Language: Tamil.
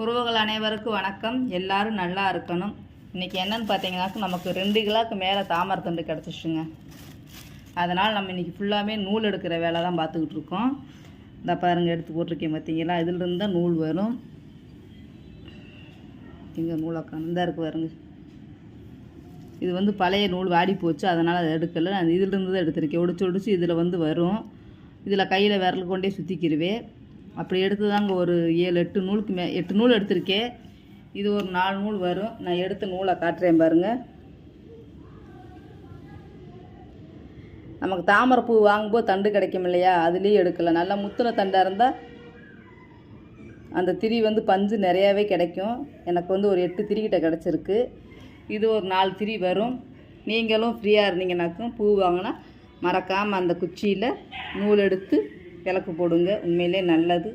உறவுகள் அனைவருக்கும் வணக்கம். எல்லாரும் நல்லா இருக்கணும். இன்றைக்கி என்னன்னு பார்த்தீங்கன்னாக்கா நமக்கு ரெண்டு கிலோக்கு மேலே தாமரை தண்டு கிடச்சிச்சுங்க. அதனால் நம்ம இன்றைக்கி ஃபுல்லாமே நூல் எடுக்கிற வேலை தான் பார்த்துக்கிட்டு இருக்கோம். இந்த பாருங்க எடுத்து போட்டிருக்கேன் பார்த்தீங்களா இதிலிருந்து தான் நூல் வரும். இங்கே நூலக்கம் இந்த இருக்கு பாருங்க. இது வந்து பழைய நூல் வாடி போச்சு அதனால் அதை எடுக்கலை. நான் இதிலிருந்து தான் எடுத்திருக்கேன். ஒடிச்சு ஒடிச்சு இதில் வந்து வரும். இதில் கையில் விரல் கொண்டே சுற்றிக்கிருவேன் அப்படி எடுத்து தாங்க ஒரு ஏழு எட்டு நூலுக்கு மே எட்டு நூல் எடுத்திருக்கேன் இது ஒரு நாலு நூல் வரும். நான் எடுத்த நூலை காட்டுறேன் பாருங்கள் நமக்கு தாமரைப்பூ வாங்கும்போது தண்டு கிடைக்கும் இல்லையா? அதுலேயும் எடுக்கலாம். நல்லா முத்தின தண்டாக இருந்தால் அந்த திரி வந்து பஞ்சு நிறையாவே கிடைக்கும். எனக்கு வந்து ஒரு எட்டு திரிக்கிட்ட கிடச்சிருக்கு. இது ஒரு நாலு திரி வரும். நீங்களும் ஃப்ரீயாக இருந்தீங்கன்னாக்கும் பூ வாங்கினா மறக்காமல் அந்த குச்சியில் நூல் எடுத்து விளக்கு போடுங்க. உண்மையிலே நல்லது.